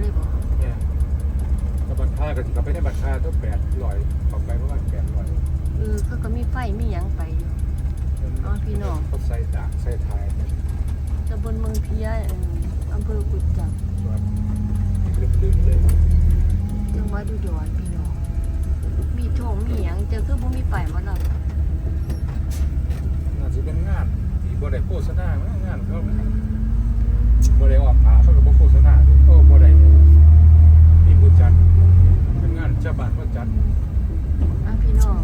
เลยบ่เนี่ยบันค่าก็สิกลับไปได้บันค่าต้องแปดร้อยออกไปประมาณแปดร้อยเออเขาก็มีไฟมียังไปอยู่ อ๋อพี่น้อง เขาใส่ดาใส่ทายตำบลเมืองเพียอิ่มอำเภอกุดจับลึกๆเลยจังหวัดอุดรพี่น้อง มีโถงมีหยังเจอคือบ่มีไฟมาแล้วน่าจะเป็นงานที่บริษัทโภคสนางานเขาบริษัท พี่น้อง